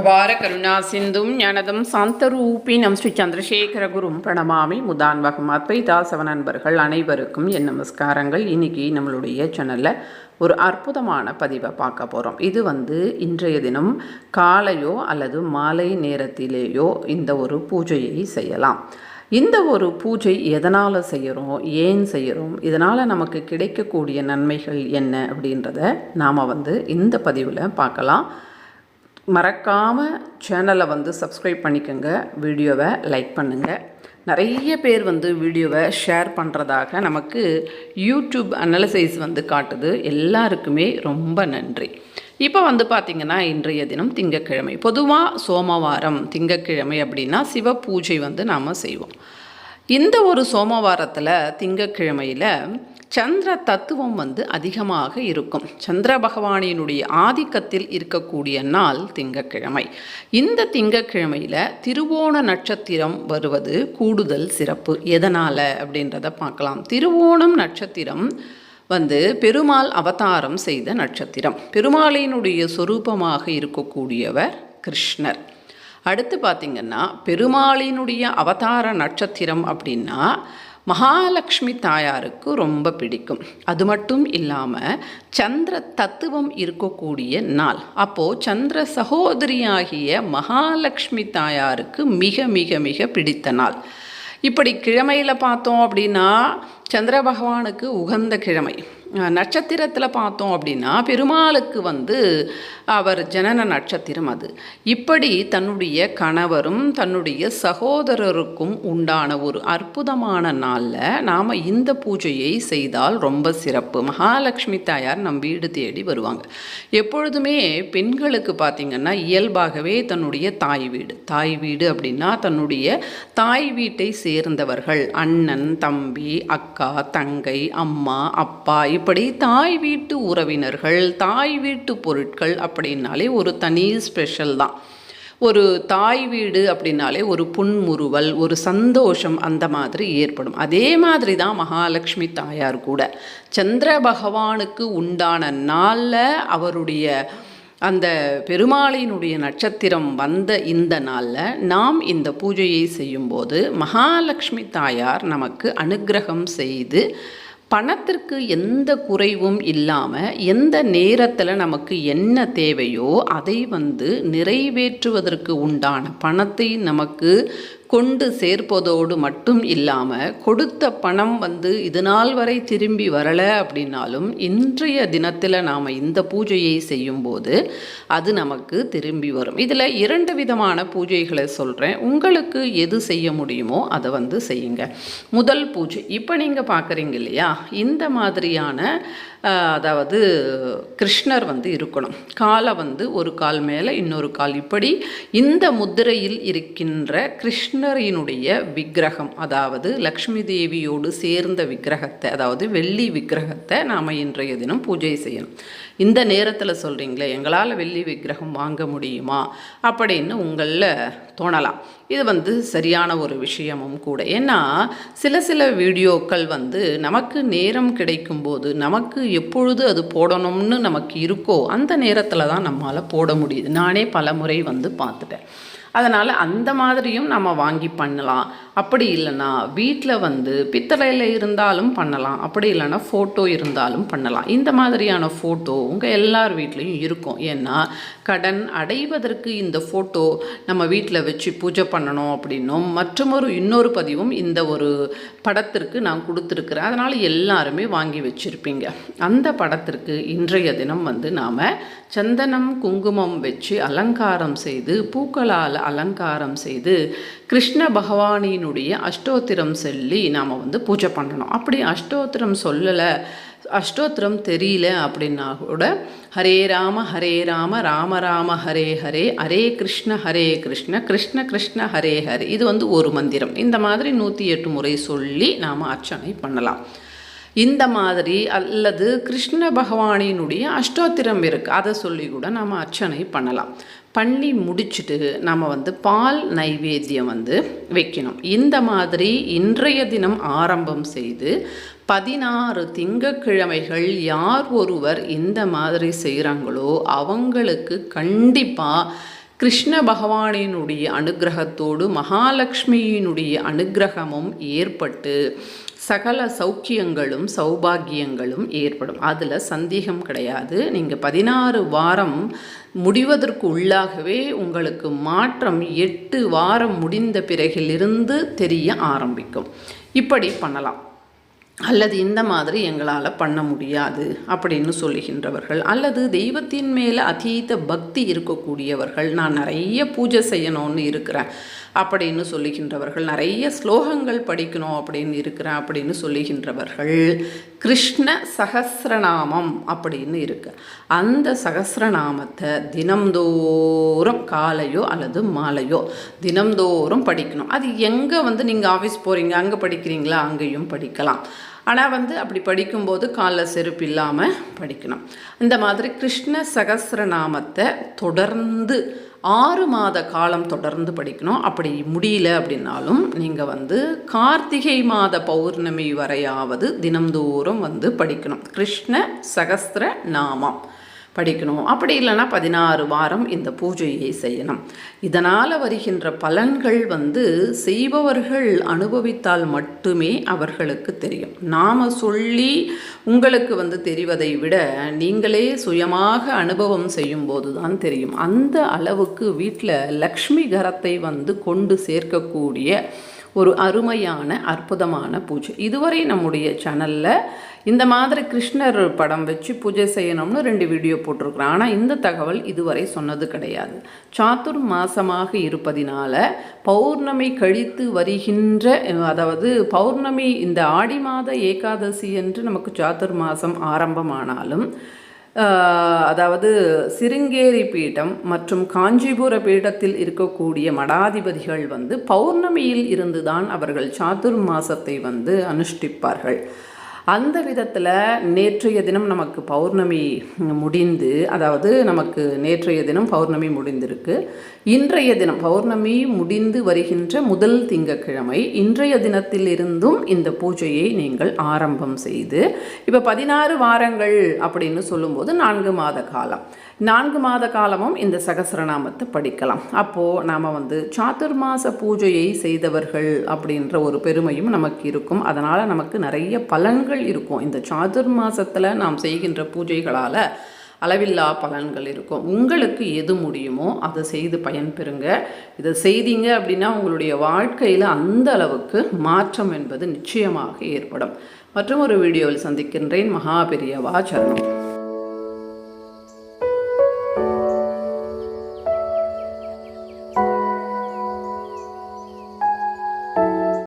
அபார கருணா சிந்தும் ஞானதம் சாந்தரூபினம் ஸ்ரீ சந்திரசேகர குரும் பிரணமாமி முதான்வகம் அத்வைதாசவ நண்பர்கள் அனைவருக்கும் என் நமஸ்காரங்கள். இன்னைக்கு நம்மளுடைய சேனலில் ஒரு அற்புதமான பதிவை பார்க்க போகிறோம் இது வந்து இன்றைய தினம் காலையோ அல்லது மாலை நேரத்திலேயோ இந்த ஒரு பூஜையை செய்யலாம். இந்த ஒரு பூஜை எதனால் செய்கிறோம் ஏன் செய்கிறோம் இதனால் நமக்கு கிடைக்கக்கூடிய நன்மைகள் என்ன அப்படின்றத நாம் வந்து இந்த பதிவில் பார்க்கலாம். மறக்காமல் சேனலை வந்து சப்ஸ்கிரைப் பண்ணிக்கோங்க வீடியோவை லைக் பண்ணுங்கள் நிறைய பேர் வந்து வீடியோவை ஷேர் பண்ணுறதாக நமக்கு யூடியூப் அனலசைஸ் வந்து காட்டுது. எல்லாருக்குமே ரொம்ப நன்றி. இப்போ வந்து பார்த்திங்கன்னா இன்றைய தினம் திங்கக்கிழமை. பொதுவாக சோமவாரம் திங்கக்கிழமை அப்படின்னா சிவ பூஜை வந்து நாம் செய்வோம். இந்த ஒரு சோமவாரத்தில் திங்கக்கிழமையில் சந்திர தத்துவம் வந்து அதிகமாக இருக்கும். சந்திர பகவானினுடைய ஆதிக்கத்தில் இருக்கக்கூடிய நாள் திங்கக்கிழமை. இந்த திங்கக்கிழமையில் திருவோண நட்சத்திரம் வருவது கூடுதல் சிறப்பு. எதனால் அப்படின்றத பார்க்கலாம். திருவோணம் நட்சத்திரம் வந்து பெருமாள் அவதாரம் செய்த நட்சத்திரம். பெருமாளினுடைய சொரூபமாக இருக்கக்கூடியவர் கிருஷ்ணர். அடுத்து பார்த்திங்கன்னா பெருமாளினுடைய அவதார நட்சத்திரம் அப்படின்னா மகாலட்சுமி தாயாருக்கு ரொம்ப பிடிக்கும். அது மட்டும் இல்லாமல் சந்திர தத்துவம் இருக்கக்கூடிய நாள். அப்போது சந்திர சகோதரியாகிய மகாலட்சுமி தாயாருக்கு மிக மிக மிக பிடித்த நாள். இப்படி கிழமையில் பார்த்தோம் அப்படின்னா சந்திர பகவானுக்கு உகந்த கிழமை. நட்சத்திரத்தில் பார்த்தோம் அப்படின்னா பெருமாளுக்கு வந்து அவர் ஜனன நட்சத்திரம் அது. இப்படி தன்னுடைய கணவரும் தன்னுடைய சகோதரருக்கும் உண்டான ஒரு அற்புதமான நாளில் நாம் இந்த பூஜையை செய்தால் ரொம்ப சிறப்பு. மகாலட்சுமி தாயார் நம் வீடு தேடி வருவாங்க. எப்பொழுதுமே பெண்களுக்கு பார்த்திங்கன்னா இயல்பாகவே தன்னுடைய தாய் வீடு. தாய் வீடு அப்படின்னா தன்னுடைய தாய் வீட்டை சேர்ந்தவர்கள் அண்ணன் தம்பி அக்கா தங்கை அம்மா அப்பா இப்படி தாய் வீட்டு உறவினர்கள் தாய் வீட்டு பொருட்கள் அப்படின்னாலே ஒரு தனி ஸ்பெஷல் தான். ஒரு தாய் வீடு அப்படின்னாலே ஒரு புன்முறுவல் ஒரு சந்தோஷம் அந்த மாதிரி ஏற்படும். அதே மாதிரி தான் மகாலட்சுமி தாயார் கூட. சந்திர பகவானுக்கு உண்டான நாளில் அவருடைய அந்த பெருமாளினுடைய நட்சத்திரம் வந்த இந்த நாளில் நாம் இந்த பூஜையை செய்யும்போது மகாலட்சுமி தாயார் நமக்கு அனுகிரகம் செய்து பணத்திற்கு எந்த குறைவும் இல்லாமல் எந்த நேரத்தில் நமக்கு என்ன தேவையோ அதை வந்து நிறைவேற்றுவதற்கு உண்டான பணத்தை நமக்கு கொண்டு சேர்ப்பதோடு மட்டும் இல்லாமல் கொடுத்த பணம் வந்து இது நாள் வரை திரும்பி வரலை அப்படின்னாலும் இன்றைய தினத்தில் நாம் இந்த பூஜையை செய்யும்போது அது நமக்கு திரும்பி வரும். இதில் இரண்டு விதமான பூஜைகளை சொல்கிறேன் உங்களுக்கு எது செய்ய முடியுமோ அதை வந்து செய்யுங்க. முதல் பூஜை இப்போ நீங்கள் பார்க்குறீங்க இல்லையா? இந்த மாதிரியான அதாவது கிருஷ்ணர் வந்து இருக்கணும். காலை வந்து ஒரு கால் மேலே இன்னொரு கால். இப்படி இந்த முத்திரையில் இருக்கின்ற கிருஷ்ணரினுடைய விக்கிரகம் அதாவது லக்ஷ்மி தேவியோடு சேர்ந்த விக்கிரகத்தை அதாவது வெள்ளி விக்கிரகத்தை நாம் இன்றைய தினம் பூஜை செய்யணும். இந்த நேரத்தில் சொல்கிறீங்களே எங்களால் வெள்ளி விக்கிரகம் வாங்க முடியுமா? அப்படின்னு உங்களில் தோணலாம். இது வந்து சரியான ஒரு விஷயமும் கூட. ஏன்னா சில சில வீடியோக்கள் வந்து நமக்கு நேரம் கிடைக்கும்போது நமக்கு எப்பொழுது அது போடணும்னு நமக்கு இருக்கோ அந்த நேரத்தில் தான் நம்மளால் போட முடியுது. நானே பல முறை வந்து பார்த்துட்டேன். அதனால் அந்த மாதிரியும் நம்ம வாங்கி பண்ணலாம். அப்படி இல்லைன்னா வீட்டில் வந்து பித்தளையில் இருந்தாலும் பண்ணலாம் அப்படி இல்லைன்னா ஃபோட்டோ இருந்தாலும் பண்ணலாம். இந்த மாதிரியான ஃபோட்டோ உங்கள் எல்லார் வீட்லேயும் இருக்கும். ஏன்னா கடன் அடைவதற்கு இந்த ஃபோட்டோ நம்ம வீட்டில் வச்சு பூஜை பண்ணணும் அப்படின்னும் மற்றொரு இன்னொரு பதிவும் இந்த ஒரு படத்திற்கு நான் கொடுத்துருக்குறேன். அதனால் எல்லாருமே வாங்கி வச்சுருப்பீங்க. அந்த படத்திற்கு இன்றைய தினம் வந்து நாம் சந்தனம் குங்குமம் வச்சு அலங்காரம் செய்து பூக்களால் அலங்காரம் செய்து கிருஷ்ண தாயினுடைய அஷ்டோத்திரம் சொல்லி நாம் வந்து பூஜை பண்ணணும். அப்படி அஷ்டோத்திரம் சொல்லலை அஷ்டோத்திரம் தெரியல அப்படின்னா கூட ஹரே ராம ஹரே ராம ராம ராம ஹரே ஹரே ஹரே கிருஷ்ண ஹரே கிருஷ்ண கிருஷ்ண கிருஷ்ண ஹரே ஹரே. இது வந்து ஒரு மந்திரம். இந்த மாதிரி நூற்றி எட்டு முறை சொல்லி நாம் அர்ச்சனை பண்ணலாம். இந்த மாதிரி அல்லது கிருஷ்ண பகவானினுடைய அஷ்டோத்திரம் இருக்குது அதை சொல்லி கூட நாம் அர்ச்சனை பண்ணலாம். பண்ணி முடிச்சுட்டு நம்ம வந்து பால் நைவேத்தியம் வந்து வைக்கணும். இந்த மாதிரி இன்றைய தினம் ஆரம்பம் செய்து பதினாறு திங்கக்கிழமைகள் யார் ஒருவர் இந்த மாதிரி செய்கிறாங்களோ அவங்களுக்கு கண்டிப்பாக கிருஷ்ண பகவானினுடைய அனுகிரகத்தோடு மகாலட்சுமியினுடைய அனுகிரகமும் ஏற்பட்டு சகல சௌக்கியங்களும் சௌபாகியங்களும் ஏற்படும். அதில் சந்தேகம் கிடையாது. நீங்கள் பதினாறு வாரம் முடிவதற்கு உள்ளாகவே உங்களுக்கு மாற்றம் எட்டு வாரம் முடிந்த பிறகிலிருந்து தெரிய ஆரம்பிக்கும். இப்படி பண்ணலாம். அல்லது இந்த மாதிரி எங்களால் பண்ண முடியாது அப்படின்னு சொல்லுகின்றவர்கள் அல்லது தெய்வத்தின் மேலே அதீத பக்தி இருக்கக்கூடியவர்கள் நான் நிறைய பூஜை செய்யணும்னு இருக்கிறேன் அப்படின்னு சொல்லுகின்றவர்கள் நிறைய ஸ்லோகங்கள் படிக்கணும் அப்படின்னு இருக்கிறேன் அப்படின்னு சொல்லுகின்றவர்கள் கிருஷ்ண சகசிரநாமம் அப்படின்னு இருக்கு. அந்த சகசிரநாமத்தை தினம்தோறும் காலையோ அல்லது மாலையோ தினம்தோறும் படிக்கணும். அது எங்கே வந்து நீங்கள் ஆஃபீஸ் போகிறீங்க அங்கே படிக்கிறீங்களா அங்கேயும் படிக்கலாம். ஆனால் வந்து அப்படி படிக்கும்போது காலில் செருப்பு இல்லாமல் படிக்கணும். இந்த மாதிரி கிருஷ்ண சகசிரநாமத்தை தொடர்ந்து ஆறு மாத காலம் தொடர்ந்து படிக்கணும். அப்படி முடியல அப்படின்னாலும் நீங்கள் வந்து கார்த்திகை மாத பௌர்ணமி வரையாவது தினம்தோறும் வந்து படிக்கணும். கிருஷ்ண சகஸ்திர நாமம் படிக்கணும். அப்படி இல்லைன்னா பதினாறு வாரம் இந்த பூஜையை செய்யணும். இதனால் வருகின்ற பலன்கள் வந்து செய்பவர்கள் அனுபவித்தால் மட்டுமே அவர்களுக்கு தெரியும். நாம் சொல்லி உங்களுக்கு வந்து தெரிவதை விட நீங்களே சுயமாக அனுபவம் செய்யும்போது தான் தெரியும். அந்த அளவுக்கு வீட்டில் லக்ஷ்மி கரத்தை வந்து கொண்டு சேர்க்கக்கூடிய ஒரு அருமையான அற்புதமான பூஜை. இதுவரை நம்முடைய சேனலில் இந்த மாதிரி கிருஷ்ணர் படம் வச்சு பூஜை செய்யணும்னு ரெண்டு வீடியோ போட்டிருக்கிறேன். ஆனால் இந்த தகவல் இதுவரை சொன்னது கிடையாது. சாத்துர் மாசமாக இருப்பதினால பௌர்ணமி கழித்து வருகின்ற அதாவது பௌர்ணமி இந்த ஆடி மாத ஏகாதசி என்று நமக்கு சாத்துர் மாதம் ஆரம்பமானாலும் அதாவது சிருங்கேரி பீடம் மற்றும் காஞ்சிபுர பீடத்தில் இருக்கக்கூடிய மடாதிபதிகள் வந்து பௌர்ணமியில் இருந்துதான் அவர்கள் சாத்துர் மாசத்தை வந்து அனுஷ்டிப்பார்கள். அந்த விதத்தில் நேற்றைய தினம் நமக்கு பௌர்ணமி முடிந்து அதாவது நமக்கு நேற்றைய தினம் பௌர்ணமி முடிந்திருக்கு. இன்றைய தினம் பௌர்ணமி முடிந்து வருகின்ற முதல் திங்கக்கிழமை இன்றைய தினத்திலிருந்தும் இந்த பூஜையை நீங்கள் ஆரம்பம் செய்து இப்போ பதினாறு வாரங்கள் அப்படின்னு சொல்லும்போது நான்கு மாத காலம். நான்கு மாத காலமும் இந்த சகசிரநாமத்தை படிக்கலாம். அப்போது நாம் வந்து சாத்துர்மாச பூஜையை செய்தவர்கள் அப்படின்ற ஒரு பெருமையும் நமக்கு இருக்கும். அதனால் நமக்கு நிறைய பலன்கள் இருக்கும். இந்த சாதுர் மாதத்தில் நாம் செய்கின்ற பூஜைகளால் அளவில்லா பலன்கள் இருக்கும். உங்களுக்கு எது முடியுமோ அதை செய்து பயன்பெறுங்க இதை செய்தீங்க அப்படின்னா உங்களுடைய வாழ்க்கையில் அந்த அளவுக்கு மாற்றம் என்பது நிச்சயமாக ஏற்படும். மற்றும் ஒரு வீடியோவில் சந்திக்கின்றேன். மகாபெரியவா சரணம்.